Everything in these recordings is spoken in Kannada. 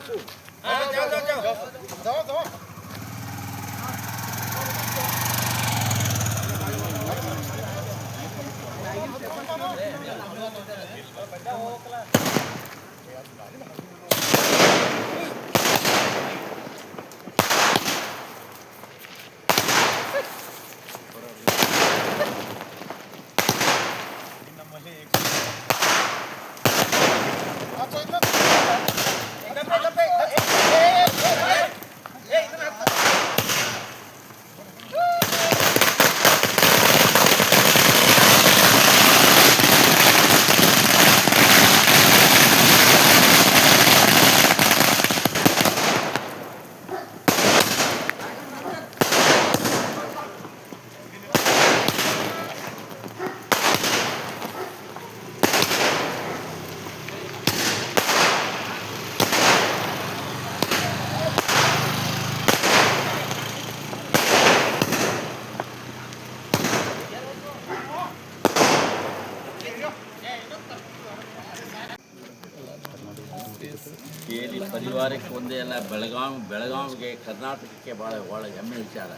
જાઓ જાઓ જાઓ જાઓ જાઓ ಕೇಳಿ ಪರಿವಾರಕ್ಕೆ ಒಂದೇ ಅಲ್ಲ ಬೆಳಗಾವಿ ಬೆಳಗಾವಿಗೆ ಕರ್ನಾಟಕಕ್ಕೆ ಭಾಳ ಭಾಳ ಹೆಮ್ಮೆ ವಿಚಾರ.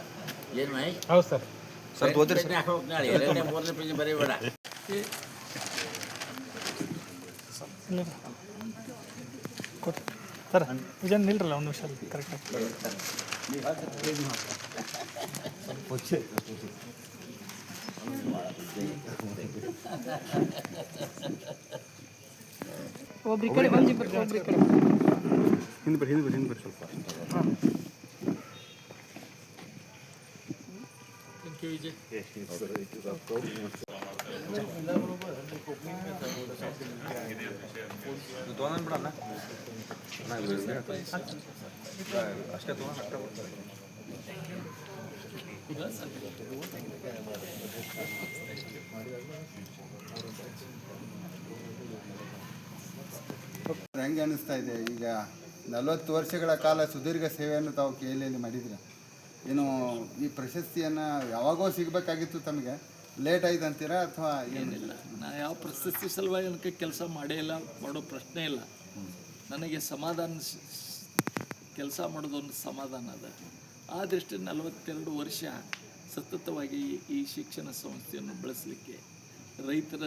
ಏನು ಹೌದು ಸರ್. ಎರಡನೇ ಮೂರನೇ ಪೇಜ್ ಬರೀಬೇಡ ಸರ್ ವಿಜಯನ್ ನಿಲ್ರಲ್ಲ ಒಂದು ನಿಮಿಷ ಕರೆಕ್ಟ್ ಒಬ್ರಿ ಕಡೆ ಒಂದಿಬ್ರು ಒಬ್ರಿ ಕಡೆ ಹಿಂದೆ ಬರ್ರಿ ಹಿಂದೆ ಬರ್ರಿ ಹಿಂದೆ ಬರ್ರಿ ಸ್ವಲ್ಪ ತೊಗೊಂಡ್ ಬಿಡಣ್ಣ ಅಷ್ಟೇ ತೊಗೊಂಡು ಅಷ್ಟೇ ಬರ್ತಾರೆ ಹೆಂಗೆ ಅನ್ನಿಸ್ತಾ ಇದೆ? ಈಗ ನಲವತ್ತು ವರ್ಷಗಳ ಕಾಲ ಸುದೀರ್ಘ ಸೇವೆಯನ್ನು ತಾವು ಕೆ ಎಲ್ ಎಲ್ಲಿ ಮಾಡಿದ್ರೆ. ಏನು ಈ ಪ್ರಶಸ್ತಿಯನ್ನು ಯಾವಾಗೋ ಸಿಗಬೇಕಾಗಿತ್ತು ತಮಗೆ? ಲೇಟ್ ಆಯ್ತು ಅಂತೀರಾ ಅಥವಾ ಏನಿಲ್ಲ. ನಾನು ಯಾವ ಪ್ರಶಸ್ತಿ ಸಲುವಾಗಿ ನನಗೆ ಕೆಲಸ ಮಾಡೇ ಇಲ್ಲ, ಮಾಡೋ ಪ್ರಶ್ನೆ ಇಲ್ಲ. ನನಗೆ ಸಮಾಧಾನ ಕೆಲಸ ಮಾಡೋದೊಂದು ಸಮಾಧಾನ ಅದ. ಆ ದೃಷ್ಟಿ ನಲವತ್ತೆರಡು ವರ್ಷ ಸತತವಾಗಿ ಈ ಶಿಕ್ಷಣ ಸಂಸ್ಥೆಯನ್ನು ಬಳಸಲಿಕ್ಕೆ ರೈತರ